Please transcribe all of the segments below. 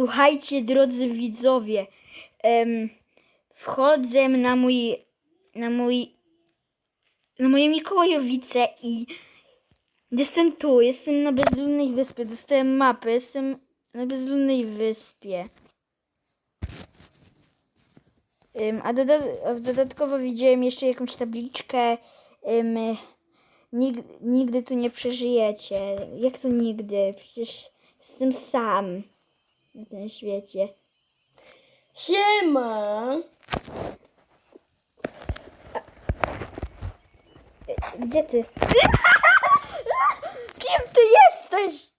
Słuchajcie, drodzy widzowie, em, wchodzę na mój, na mój, na moje Mikołajowice i jestem tu, jestem na bezludnej wyspie, dostałem mapę, jestem na bezludnej wyspie. Em, a, a dodatkowo widziałem jeszcze jakąś tabliczkę, em, nig- nigdy tu nie przeżyjecie. Jak to nigdy? Przecież jestem sam na tym świecie. Siema! Gdzie ty? Kim ty jesteś?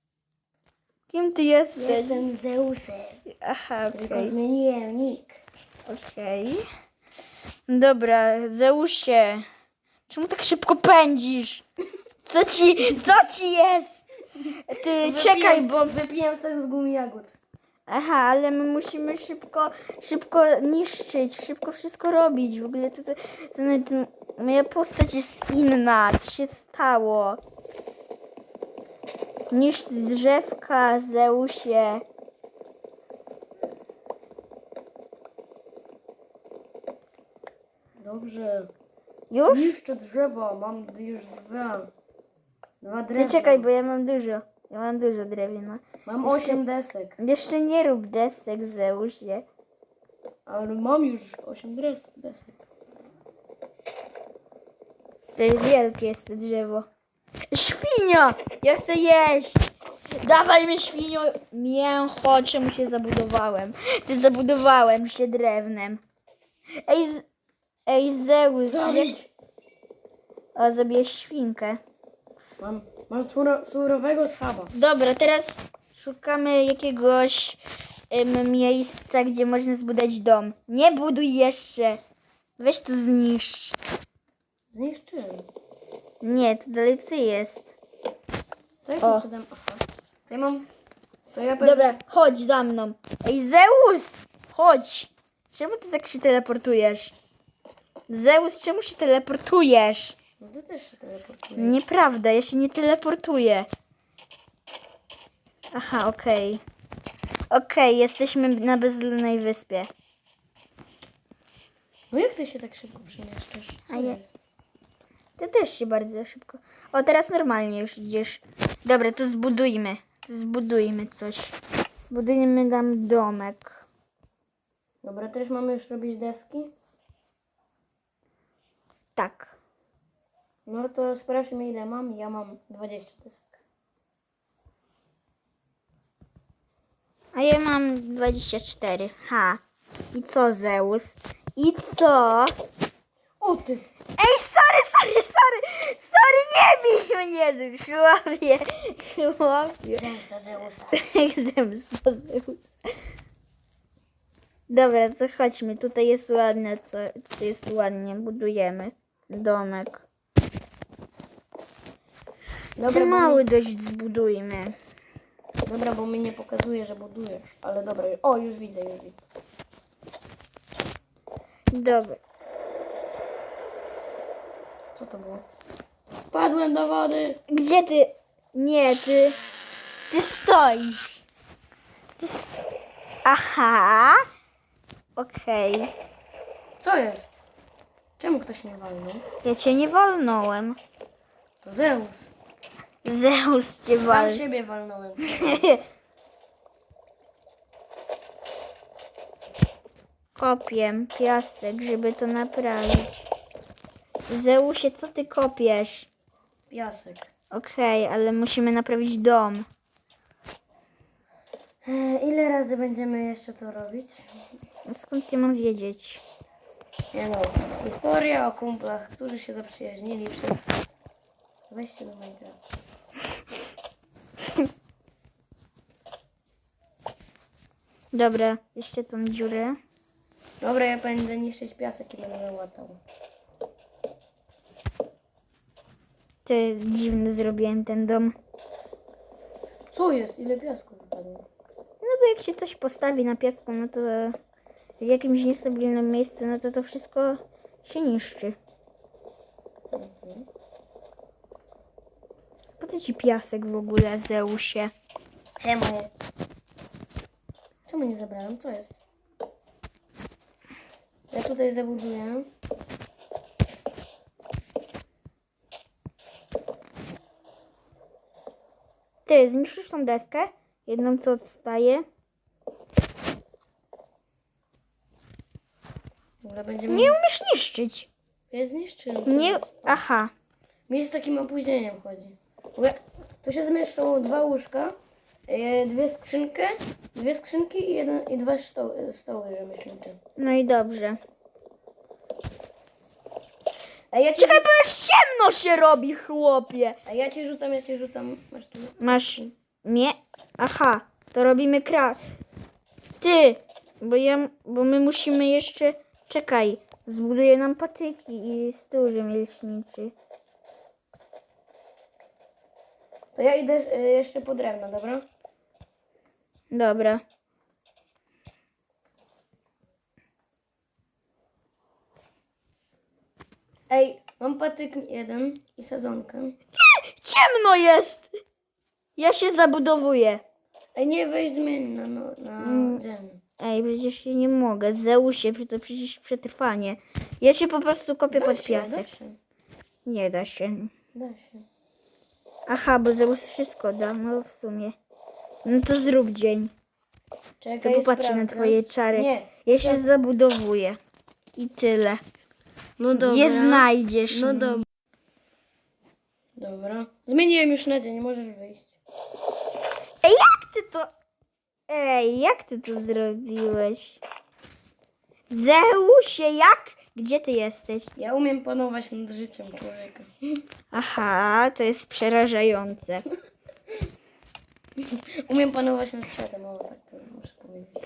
Kim ty jesteś? Jestem Zeusem. Aha, Tylko okej. zmieniłem nick. Okej. Dobra, Zeusie. Czemu tak szybko pędzisz? Co ci, co ci jest? Ty, czekaj, bo... Wypiłem sok z gumi jagód. Aha, ale my musimy szybko, szybko niszczyć, szybko wszystko robić. W ogóle to, to, to, nawet moja postać jest inna. Co się stało? Niszcz drzewka, Zeusie. Dobrze. Już? Niszczę drzewo, mam już dwa. Dwa Ty drewna. czekaj, bo ja mam dużo. Ja mam dużo drewna. Mam osiem desek. Jeszcze nie rób desek, Zeusie. Ale mam już osiem dres- desek. To jest wielkie jest to drzewo. Świnio! Ja chcę jeść! Dawaj mi świnio mięcho, czemu się zabudowałem? Ty zabudowałem się drewnem. Ej, z... Ej Zeus, jak... Zabić! O, zabiję świnkę. Mam, mam suro, surowego schaba. Dobra, teraz szukamy jakiegoś miejsca, gdzie można zbudować dom. Nie buduj jeszcze! Weź to zniszcz. Zniszczyłem. Nie, to dalej ty jest. To jak O. ja przedem... Aha. To ja mam... To ja pewnie... Dobra, chodź za mną. Ej, Zeus! Chodź! Czemu ty tak się teleportujesz? Zeus, czemu się teleportujesz? No ty też się teleportujesz. Nieprawda, ja się nie teleportuję. Aha, okej. Okej, jesteśmy na bezludnej wyspie. No jak ty się tak szybko przemieszczasz? Co A ja- jest? Ty też się bardzo szybko. O, teraz normalnie już idziesz. Dobra, to zbudujmy. To zbudujmy coś. Zbudujmy nam domek. Dobra, też mamy już robić deski? Tak. No to sprawdźmy ile mam. Ja mam 20 desek. A ja mam 24. Ha. I co, Zeus? I co? O ty! Ej, sorry, sorry, sorry! Sorry, nie bij mnie, chłopie! Chłopie. Zemsta Zeusa. Zemsta Zeus. Dobra, to chodźmy. Tutaj jest ładne, co? Tutaj jest ładnie. Budujemy domek. Dobra, Ty mały dość zbudujmy. Dobra, bo mi nie pokazuje, że budujesz. Ale dobra, o już widzę, już widzę. Dobra. Co to było? Wpadłem do wody! Gdzie ty? Nie, ty. Ty stoisz. Ty s- Aha. Okej. Co jest? Czemu ktoś mnie walnął? Ja cię nie walnąłem. To Zeus. Zeus cię Sam wal. siebie walnąłem. Kopię piasek, żeby to naprawić. Zeusie, co ty kopiesz? Piasek. Okej, ale musimy naprawić dom. E, ile razy będziemy jeszcze to robić? A Skąd ja mam wiedzieć? Nie no. Historia o kumplach, którzy się zaprzyjaźnili przez wejście do Minecraft. Dobra, jeszcze tą dziurę. Dobra, ja będę niszczyć piasek i będę łatał. Ty dziwny zrobiłem ten dom. Co jest? Ile piasku wypadło? No bo jak się coś postawi na piasku, no to w jakimś niestabilnym miejscu, no to to wszystko się niszczy. Mhm. Po co ci piasek w ogóle, Zeusie? He moje. Czemu nie zabrałem? Co jest? Ja tutaj zabuduję. Ty, zniszczysz tą deskę? Jedną, co odstaje? Dobra, będziemy... Nie umiesz niszczyć. Ja zniszczyłem. Nie... Aha. Mi z takim opóźnieniem chodzi. Tu się zmieszczą dwa łóżka, dwie skrzynki, dwie skrzynki i, jeden, i dwa stoły, stoły rzemieślnicze. No i dobrze. A ja ci, Czekaj, bo już ciemno się robi, chłopie. a ja ci rzucam, ja ci rzucam. Masz tu. Masz... Nie? Aha. To robimy kra... Ty! Bo ja... Bo my musimy jeszcze... Czekaj. Zbuduję nam patyki i stół rzemieślniczy. To ja idę e, jeszcze po drewno, dobra? Dobra. Ej, mam patyk jeden i sadzonkę. Ciemno jest! Ja się zabudowuję. Ej, nie weź zmień na, no, na dzień. Ej, przecież ja nie mogę. Zeusie, to przecież przetrwanie. Ja się po prostu kopię Da pod się, piasek. Da się, Nie da się. da się. Aha, bo Zeus wszystko da, no w sumie. No to zrób dzień. To Czekaj, popatrzę na twoje czary. Nie. Ja się zabudowuję. I tyle. No dobra. Nie znajdziesz. No dobra. Dobra. Zmieniłem już na dzień, możesz wyjść. Ej, jak ty to... Ej, jak ty to zrobiłeś? Zeusie, jak? Gdzie ty jesteś? Ja umiem panować nad życiem człowieka. Aha, to jest przerażające. Umiem panować nad światem, o tak to muszę powiedzieć.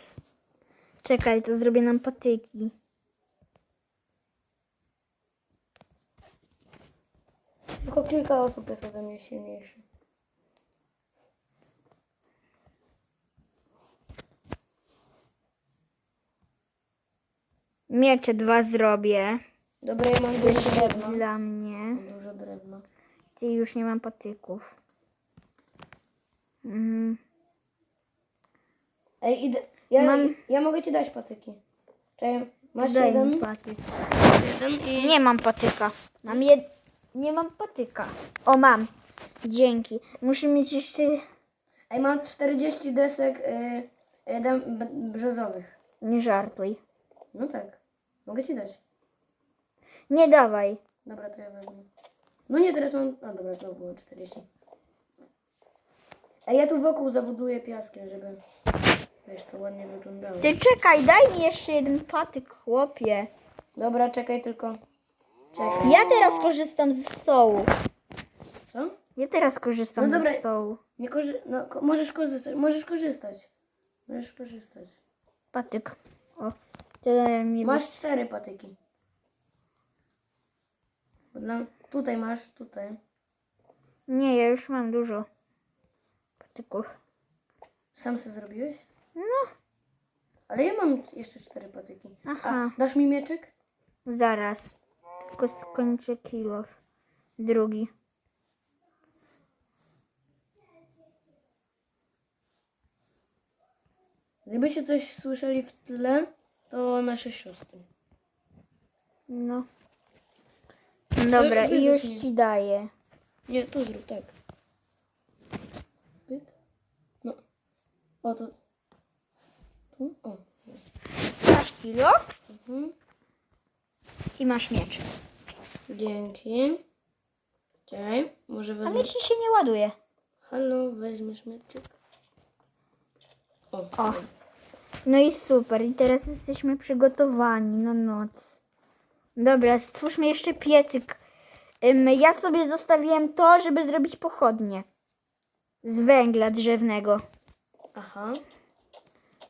Czekaj, to zrobię nam patyki. Tylko kilka osób jest ode mnie silniejszych. Miecze dwa zrobię. Dobra, ja mam dużo drewna. Dla mnie. Dużo drewna. Ty już nie mam patyków. Mm. Ej, idę. Ja, Mam- ja mogę ci dać patyki. Czekaj, masz Daj jeden? patyk. jeden i... Nie mam patyka. Mam jed... Nie mam patyka. O, mam. Dzięki. Muszę mieć jeszcze... Ej, mam 40 desek y, y, dam- b- brzozowych. Nie żartuj. No tak. Mogę ci dać. Nie dawaj. Dobra, to ja wezmę. No nie, teraz mam... A dobra, znowu było 40. Ej, ja tu wokół zabuduję piaskiem, żeby... Wiesz, to ładnie wyglądało. Ty czekaj, daj mi jeszcze jeden patyk, chłopie. Dobra, czekaj tylko. Czekaj. Ja teraz korzystam ze stołu. Co? Ja teraz korzystam No dobra. ze stołu. Nie korzy... No, ko- możesz korzystać. Możesz korzystać. Możesz korzystać. Patyk. O, tyle mi Masz cztery patyki. Dla... Tutaj masz, tutaj. Nie, ja już mam dużo patyków. Sam se zrobiłeś? No, Ale ja mam jeszcze cztery patyki. Aha. A, dasz mi mieczyk? zaraz. Tylko skończę kilof. Drugi. Gdybyście coś słyszeli w tle, to nasze siostry. No. Dobra, To i już ci daję. Nie, tu zrób tak. Pyk. No. O, to... Tu? O. Masz kilof Mhm. i masz miecz. Dzięki. Czekaj, może A wezmę... miecz ci się nie ładuje. Halo, weźmiesz mieczyk? O. O. No i super. I teraz jesteśmy przygotowani na noc. Dobra, stwórzmy jeszcze piecyk. Ja sobie zostawiłem to, żeby zrobić pochodnie. Z węgla drzewnego. Aha.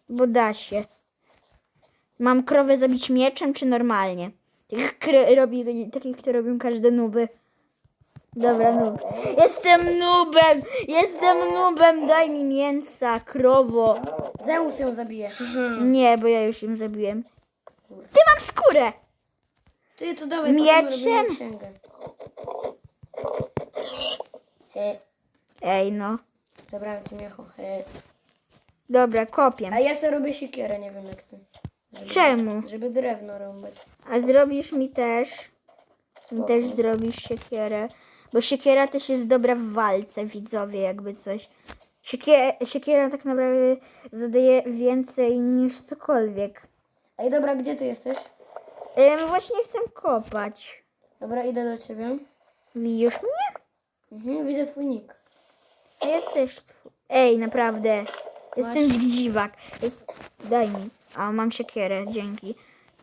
Bo da się. Mam krowę zabić mieczem, czy normalnie? Takich, kry, robi, takich które robią każde nuby. Dobra, nub. Jestem nubem! Jestem nubem! Daj mi mięsa, krowo. Zeus ją zabije. Nie, bo ja już ją zabiłem. Ty mam skórę! Ty to dawaj, Mieczem? potem robimy księgę. He, Ej, no. zabrałem ci miecho. He. Dobra, kopię. A ja sobie robię siekierę, nie wiem jak ty. Żeby, Czemu? Żeby drewno rąbać. A zrobisz mi też. Mi też zrobisz siekierę. Bo siekiera też jest dobra w walce, widzowie, jakby coś. Siekie, siekiera tak naprawdę zadaje więcej niż cokolwiek. Ej, dobra, gdzie ty jesteś? Ym, właśnie chcę kopać. Dobra, idę do ciebie. Widzisz mnie? Mhm, widzę twój nick. Ja też. twu- Ej, naprawdę. Jestem dziwak. Daj mi. A, mam siekierę, dzięki.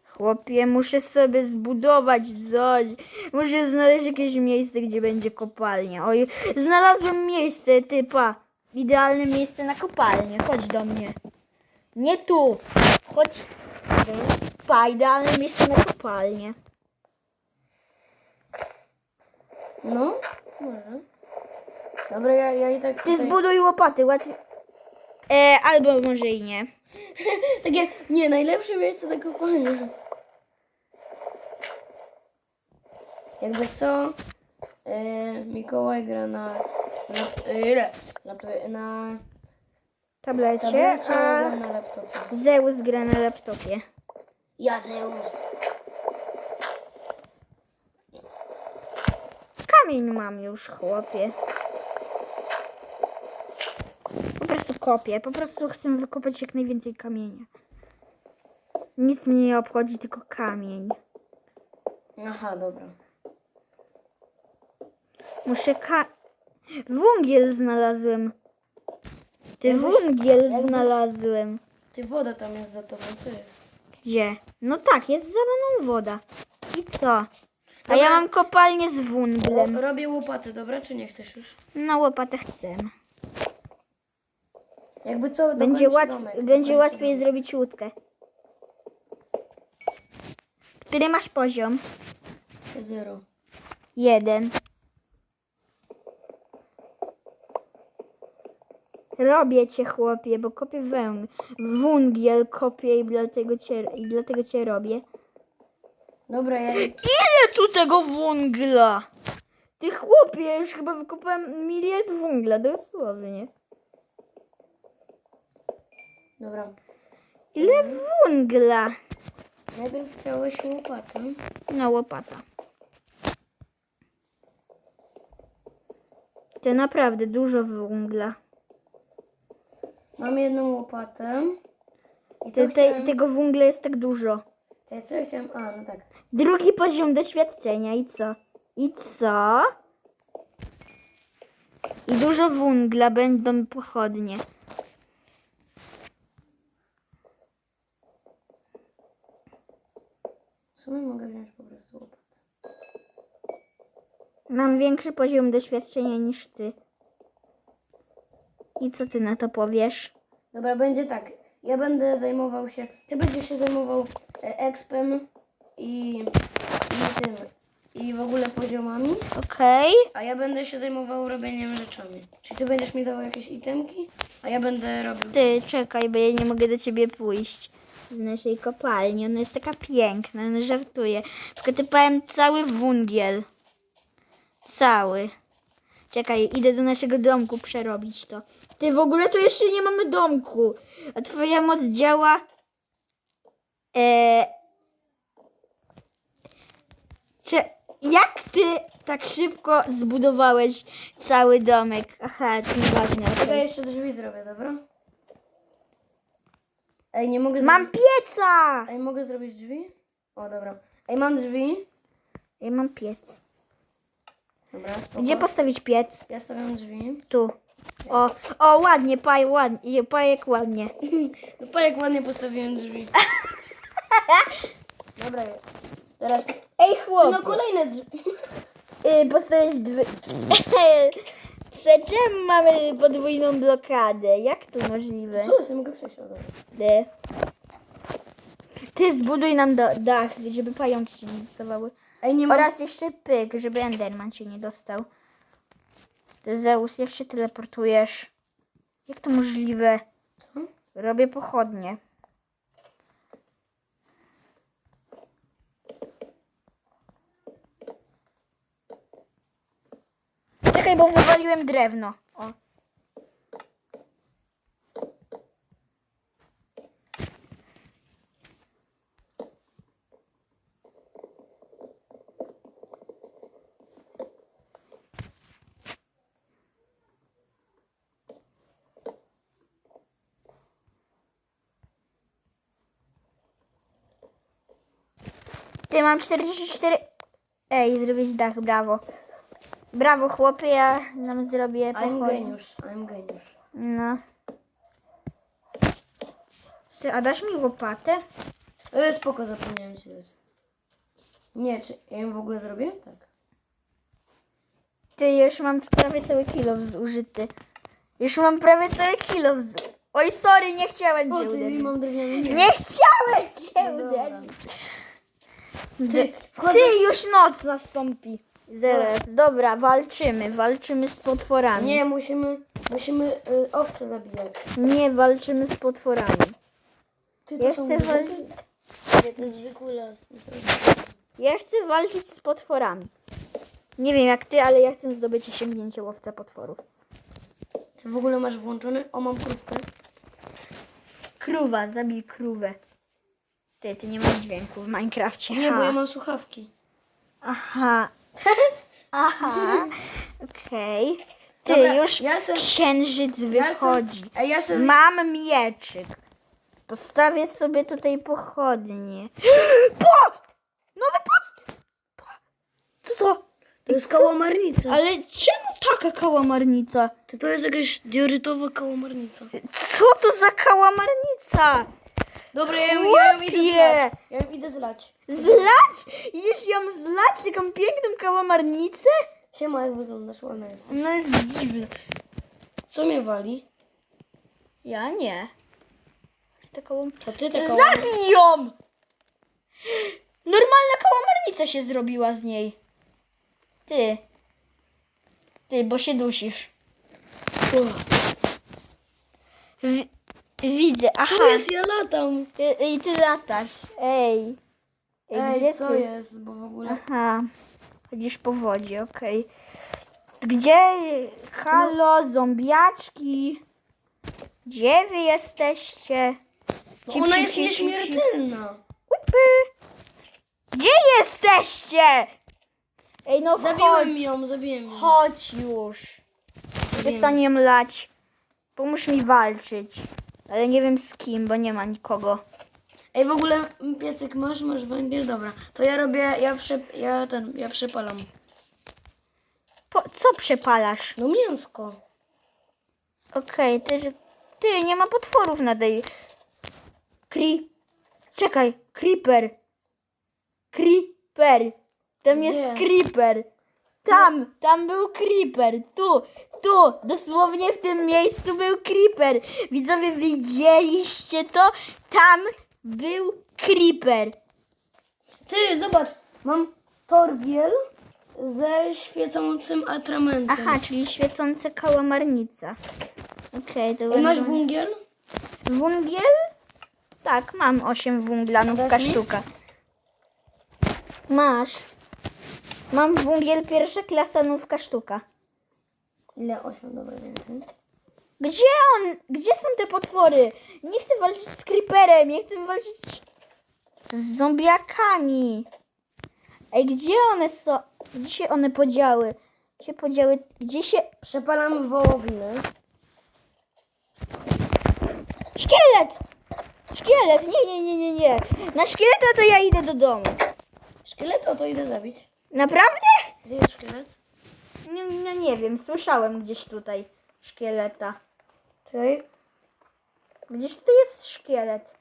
Chłopie, muszę sobie zbudować coś. Muszę znaleźć jakieś miejsce, gdzie będzie kopalnia. Oj, znalazłem miejsce, typa. Idealne miejsce na kopalnię. Chodź do mnie. Nie tu. Chodź. Pa, idealne miejsce na kopalnię. No, może. Dobra, ja, ja i tak Ty tutaj... zbuduj łopaty, łatwiej. E, albo może i nie. Takie, nie, najlepsze miejsce do kopania. Jakby co, e, Mikołaj gra na, lap, e, na Tablecie, tablecie, a gra na laptopie. Zeus gra na laptopie. Ja Zeus. Kamień mam już, chłopie. Po prostu kopię. Po prostu chcę wykopać jak najwięcej kamienia. Nic mnie nie obchodzi, tylko kamień. Aha, dobra. Muszę ka... Wungiel znalazłem. Ty wungiel znalazłem. Ty woda tam jest za tobą, co jest? Gdzie? No tak, jest za mną woda. I co? A Dobra. ja mam kopalnię z wunglem. Robię łopaty, dobra, czy nie chcesz już? No łopatę chcę. Jakby co, Będzie, dokończ łatw... domek, będzie dokończ łatwiej domek. zrobić łódkę. Który masz poziom? Zero. Jeden. Robię cię, chłopie, bo kopię węgiel. Wungiel kopię i dlatego cię, i dlatego cię robię. Dobra, ja... Ile tu tego węgla? Ty chłopie, już chyba wykopałem miliard węgla, dosłownie. Dobra. Ile węgla? Najpierw chciałeś łopatę. No, łopata. To naprawdę dużo węgla. Mam jedną łopatę. I Te, co te, chciałem... tego węgla jest tak dużo. Czekaj, co ja chciałem... A, no tak. Drugi poziom doświadczenia i co? I co? I dużo węgla będą pochodnie. W sumie mogę wziąć po prostu łopatę. Mam większy poziom doświadczenia niż ty. I co ty na to powiesz? Dobra, będzie tak. Ja będę zajmował się... Ty będziesz się zajmował e, expem i... i tym... I w ogóle poziomami. Okej. A ja będę się zajmował robieniem rzeczami. Czyli ty będziesz mi dawał jakieś itemki, a ja będę robił... Ty, czekaj, bo ja nie mogę do ciebie pójść. Z naszej kopalni. Ona jest taka piękna, no żartuję. Wklepałem cały wungiel. Cały. Czekaj, idę do naszego domku przerobić to. Ty, w ogóle to jeszcze nie mamy domku. A twoja moc działa... Eee... Cze... Jak ty tak szybko zbudowałeś cały domek? Aha, to nieważne. Czekaj, jeszcze drzwi zrobię, dobra? Ej, nie mogę Mam zrobić... pieca! Ej, mogę zrobić drzwi? O, dobra. Ej, mam drzwi. Ja mam piec. Dobra, spoko. Gdzie postawić piec? Ja stawiam drzwi. Tu. O, o, ładnie, paj, ładnie, pajek ładnie. No pa, jak ładnie postawiłem drzwi. Dobra, teraz... Ej, chłop, No kolejne drzwi. y, postawić dwie... Czemu mamy podwójną blokadę? Jak to możliwe? Co? Ja mogę przejść. O, dobra. Ty. Ty zbuduj nam do, dach, żeby pająki się nie dostawały. Ej, nie. Oraz jeszcze pyk, żeby Enderman się nie dostał. Ty Zeus, jak się teleportujesz? Jak to możliwe? Co? Robię pochodnie. Czekaj, bo wywaliłem drewno. O. Ty, mam 44... Ej, zrobić dach, brawo. Brawo, chłopie, ja nam zrobię I'm geniusz, I'm geniusz. No. Ty, a dasz mi łopatę? E, spoko, zapomniałem ci dać. Nie, czy ja ją w ogóle zrobię? Tak. Ty, już mam prawie cały kilo zużyty. Już mam prawie cały kilo z... Oj, sorry, nie chciałem cię O, uderzyć. mam drewniany miecz. Nie chciałem cię No dobra. uderzyć. Ty, wchodzę... Ty, już noc nastąpi. Zaraz, dobra, walczymy, walczymy z potworami. Nie, musimy, musimy y, owce zabijać. Nie walczymy z potworami. Ty, Ja są chcę walczyć. To las. Ja chcę walczyć z potworami. Nie wiem jak ty, ale ja chcę zdobyć osiągnięcie łowca potworów. Czy w ogóle masz włączony? O, mam krówkę. Krówa, zabij krówę. Ty, ty nie masz dźwięku w Minecrafcie. Nie, bo ja mam słuchawki. Aha. Aha. Okej. Ty, Dobra, już ja se- księżyc Ja se- wychodzi. Ej, ja se... Mam mieczyk. Postawię sobie tutaj pochodnie. Po! Nowy po... po- Co to? To jest kałamarnica. Ale czemu taka kałamarnica? Czy to jest jakaś diorytowa kałamarnica? Co to za kałamarnica? Dobra, ja ją, ja ją idę zlać. Ja ją idę zlać. Zlać? Idziesz ją zlać, taką piękną kałamarnicę? Siema, jak wyglądasz? Ładna jest. No jest dziwne. Co mnie wali? Ja nie. Taką... To ty taka Zabij ją! Normalna kałamarnica się zrobiła z niej. Ty. Ty, bo się dusisz. W, widzę, aha. Co jest? Ja latam. I, ty latasz. Ej. Ej, Ej, gdzie co ty? jest? Bo w ogóle... Aha. Chodzisz po wodzie, okej. Gdzie? Halo, zombiaczki. Gdzie wy jesteście? Bo Cip, ona cip, jest cip, cip, cip. nieśmiertelna. Łupy. Gdzie jesteście? Ej, no chodź. Zabiłem ją, zabiłem ją. Chodź już. Przestań ją lać. Pomóż mi walczyć. Ale nie wiem z kim, bo nie ma nikogo. Ej, w ogóle piecyk masz? Masz węgiel? Dobra. To ja robię, ja, prze, ja ten, ja przepalam. Po, co przepalasz? No mięsko. Okej, ty, że- ty, nie ma potworów na tej. Kri... Czekaj, creeper. Creeper. Tam jest Gdzie? creeper. Tam, tam był creeper. Tu, tu, dosłownie w tym miejscu był creeper. Widzowie, widzieliście to? Tam był creeper. Ty, zobacz, mam torbiel ze świecącym atramentem. Aha, czyli świecąca kałamarnica. Okej, to Ej, masz będą- węgiel? Wungiel? Tak, mam 8 wunglanówka Dasz mi? sztuka. Masz. Mam wungiel pierwsza klasa nówka sztuka. Ile? Osiem, dobra, więcej. Gdzie on? Gdzie są te potwory? Nie chcę walczyć z creeperem, nie chcę walczyć z zombiakami. Ej, gdzie one są? Gdzie się one podziały? Gdzie się podziały? Gdzie się... Przepalam wołowiny. Szkielet! Szkielet! Nie, nie, nie, nie, nie. Na szkieleta to ja idę do domu. Szkielet, o to idę zabić. Naprawdę? Gdzie jest szkielet? Nie, nie, nie wiem, słyszałem gdzieś tutaj szkieleta. Czekaj. Gdzieś tutaj jest szkielet.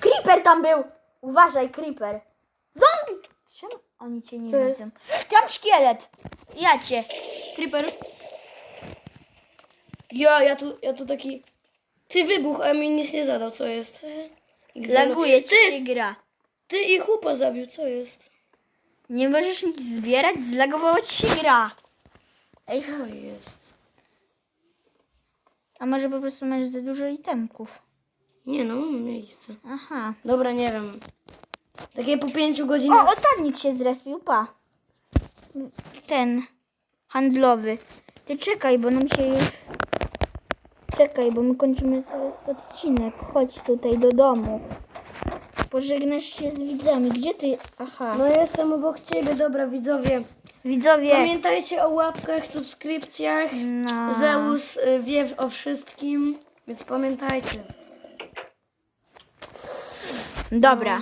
Creeper tam był! Uważaj, creeper. Zombie! Czemu oni cię nie Co widzą? jest? Tam szkielet! Ja cię. Creeper. Ja, ja tu, ja tu taki... Ty wybuch, a mi nic nie zadał, co jest? Laguje ci Ty, się gra. ty i chłopa zabił, co jest? Nie możesz nic zbierać, zlagowała ci się gra. Ej, Co jest? a może po prostu masz za dużo itemków? Nie no, mam miejsce. Aha. Dobra, nie wiem. Takie po pięciu O, godzinach. osadnik się zrespił, pa. Ten handlowy. Ty czekaj, bo nam się już... Czekaj, bo my kończymy teraz odcinek. Chodź tutaj do domu. Pożegnasz się z widzami. Gdzie ty? Aha. No jestem obok ciebie, dobra widzowie. Widzowie. Pamiętajcie o łapkach, subskrypcjach. No. Zeus y, wie o wszystkim, więc pamiętajcie. Dobra.